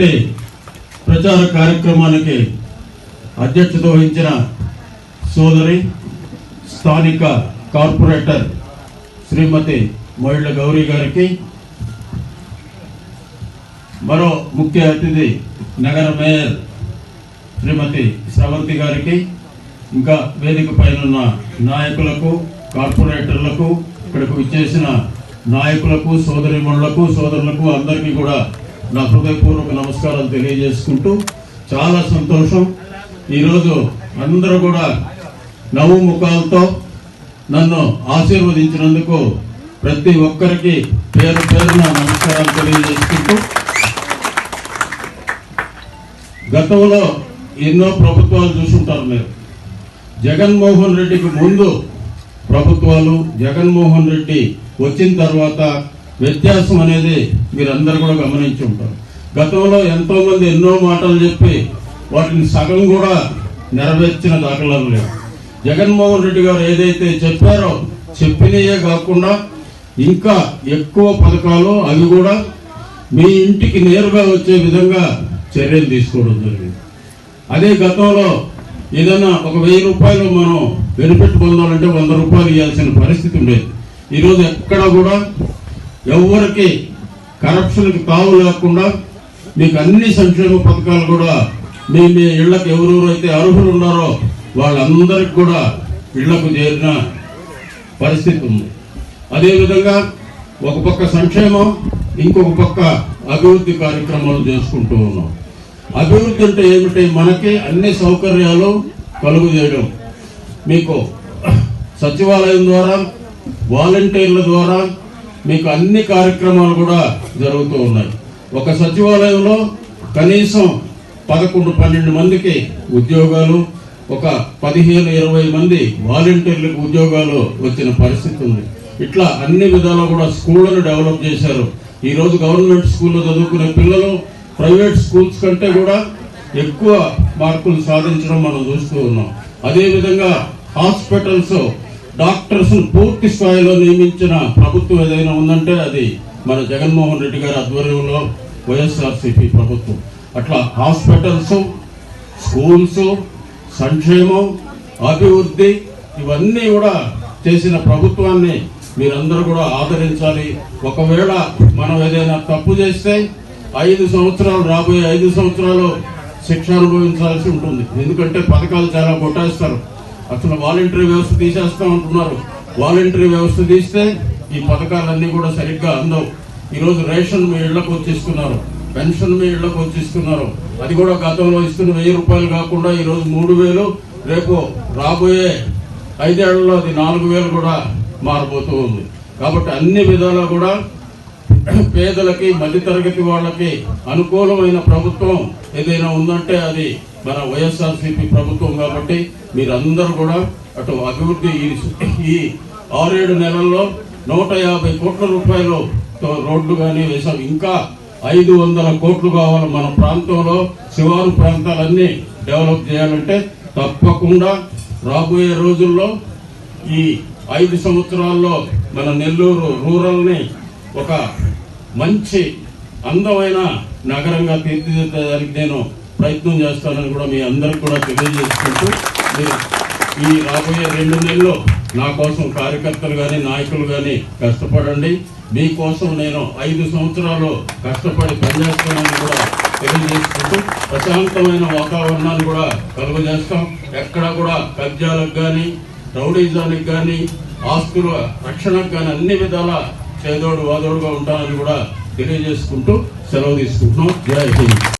చక్కటి ప్రచార కార్యక్రమానికి అధ్యక్షత వహించిన సోదరి స్థానిక కార్పొరేటర్ శ్రీమతి మహిళ గౌరీ గారికి మరో ముఖ్య అతిథి నగర మేయర్ శ్రీమతి శ్రవంతి గారికి ఇంకా వేదిక పైనన్న నాయకులకు కార్పొరేటర్లకు ఇక్కడకు విచ్చేసిన నాయకులకు సోదరిమణులకు సోదరులకు అందరికీ కూడా నా హృదయపూర్వక నమస్కారాలు తెలియజేసుకుంటూ చాలా సంతోషం. ఈరోజు అందరూ కూడా నవ్వు ముఖాలతో నన్ను ఆశీర్వదించినందుకు ప్రతి ఒక్కరికి పేరు పేరున నమస్కారాలు తెలియజేసుకుంటూ గతంలో ఎన్నో ప్రభుత్వాలు చూసుంటారు మీరు. జగన్మోహన్ రెడ్డికి ముందు ప్రభుత్వాలు జగన్మోహన్ రెడ్డి వచ్చిన తర్వాత వ్యత్యాసం అనేది మీరందరూ కూడా గమనించి ఉంటారు. గతంలో ఎంతో మంది ఎన్నో మాటలు చెప్పి వాటిని సగం కూడా నెరవేర్చిన దాఖలాలు లేవు. జగన్మోహన్ రెడ్డి గారు ఏదైతే చెప్పారో చెప్పినయే కాకుండా ఇంకా ఎక్కువ పథకాలు అవి కూడా మీ ఇంటికి నేరుగా వచ్చే విధంగా చర్యలు తీసుకోవడం జరిగింది. అదే గతంలో ఏదైనా ఒక వెయ్యి రూపాయలు మనం బెనిఫిట్ పొందాలంటే వంద రూపాయలు ఇవ్వాల్సిన పరిస్థితి ఉండేది. ఈరోజు ఎక్కడ కూడా ఎవరికి కరప్షన్కి తావు లేకుండా మీకు అన్ని సంక్షేమ పథకాలు కూడా మీ మీ ఇళ్ళకు ఎవరెవరైతే అర్హులు ఉన్నారో వాళ్ళందరికి కూడా ఇళ్ళకు చేరిన పరిస్థితి ఉంది. అదేవిధంగా ఒక పక్క సంక్షేమం ఇంకొక పక్క అభివృద్ధి కార్యక్రమాలు చేసుకుంటూ ఉన్నాం. అభివృద్ధి అంటే ఏమిటి? మనకి అన్ని సౌకర్యాలు కలుగు చేయడం. మీకు సచివాలయం ద్వారా వాలంటీర్ల ద్వారా మీకు అన్ని కార్యక్రమాలు కూడా జరుగుతూ ఉన్నాయి. ఒక సచివాలయంలో కనీసం పదకొండు పన్నెండు మందికి ఉద్యోగాలు ఒక పదిహేను ఇరవై మంది వాలంటీర్లకు ఉద్యోగాలు వచ్చిన పరిస్థితి ఉంది. ఇట్లా అన్ని విధాలు కూడా స్కూళ్ళను డెవలప్ చేశారు. ఈరోజు గవర్నమెంట్ స్కూల్లో చదువుకునే పిల్లలు ప్రైవేట్ స్కూల్స్ కంటే కూడా ఎక్కువ మార్కులు సాధించడం మనం చూస్తూ ఉన్నాం. అదేవిధంగా హాస్పిటల్స్ డాక్టర్స్ పూర్తి స్థాయిలో నియమించిన ప్రభుత్వం ఏదైనా ఉందంటే అది మన జగన్మోహన్ రెడ్డి గారి ఆధ్వర్యంలో వైఎస్ఆర్సీపీ ప్రభుత్వం. అట్లా హాస్పిటల్స్ స్కూల్స్ సంక్షేమం అభివృద్ధి ఇవన్నీ కూడా చేసిన ప్రభుత్వాన్ని మీరందరూ కూడా ఆదరించాలి. ఒకవేళ మనం ఏదైనా తప్పు చేస్తే ఐదు సంవత్సరాలు రాబోయే ఐదు సంవత్సరాలు శిక్ష అనుభవించాల్సి ఉంటుంది. ఎందుకంటే పథకాలు చాలా కొట్టేస్తారు. అసలు వాలంటరీ వ్యవస్థ తీసేస్తాం ఉంటున్నారు. వాలంటరీ వ్యవస్థ తీస్తే ఈ పథకాలన్నీ కూడా సరిగ్గా అందవు. ఈరోజు రేషన్ మీ ఇళ్ళకు వచ్చిస్తున్నారు. పెన్షన్ మీ ఇళ్ళకు వచ్చిస్తున్నారు. అది కూడా గతంలో ఇస్తున్న వెయ్యి రూపాయలు కాకుండా ఈరోజు మూడు వేలు రేపు రాబోయే ఐదేళ్ళలో అది నాలుగు వేలు కూడా మారబోతూ ఉంది. కాబట్టి అన్ని విధాలా కూడా పేదలకి మధ్యతరగతి వాళ్ళకి అనుకూలమైన ప్రభుత్వం ఏదైనా ఉందంటే అది మన వైఎస్ఆర్సీపీ ప్రభుత్వం కాబట్టి మీరందరూ కూడా అటు అభివృద్ధి ఈ- ఆరేడు నెలల్లో నూట యాభై కోట్ల రూపాయలు రోడ్లు కానీ వేసాం ఇంకా ఐదు వందల కోట్లు కావాలి మన ప్రాంతంలో. శివారు ప్రాంతాలన్నీ డెవలప్ చేయాలంటే తప్పకుండా రాబోయే రోజుల్లో ఈ ఐదు సంవత్సరాల్లో మన నెల్లూరు రూరల్ని ఒక మంచి అందమైన నగరంగా తీర్చిదిద్దడానికి నేను ప్రయత్నం చేస్తానని కూడా మీ అందరికి కూడా తెలియజేసుకుంటూ మీరు ఈ రాబోయే రెండు నెలల్లో నా కోసం కార్యకర్తలు కానీ నాయకులు కానీ కష్టపడండి. మీకోసం నేను ఐదు సంవత్సరాలు కష్టపడి పనిచేస్తానని కూడా తెలియజేసుకుంటూ ప్రశాంతమైన వాతావరణాన్ని కూడా కలుగజేస్తాం. ఎక్కడ కూడా కబ్జాలకు కానీ రౌడీజానికి కానీ ఆస్తుల రక్షణకు కానీ అన్ని విధాల చేదోడు వాదోడుగా ఉంటానని కూడా తెలియజేసుకుంటూ సెలవు తీసుకుంటున్నాం. జై హింద్.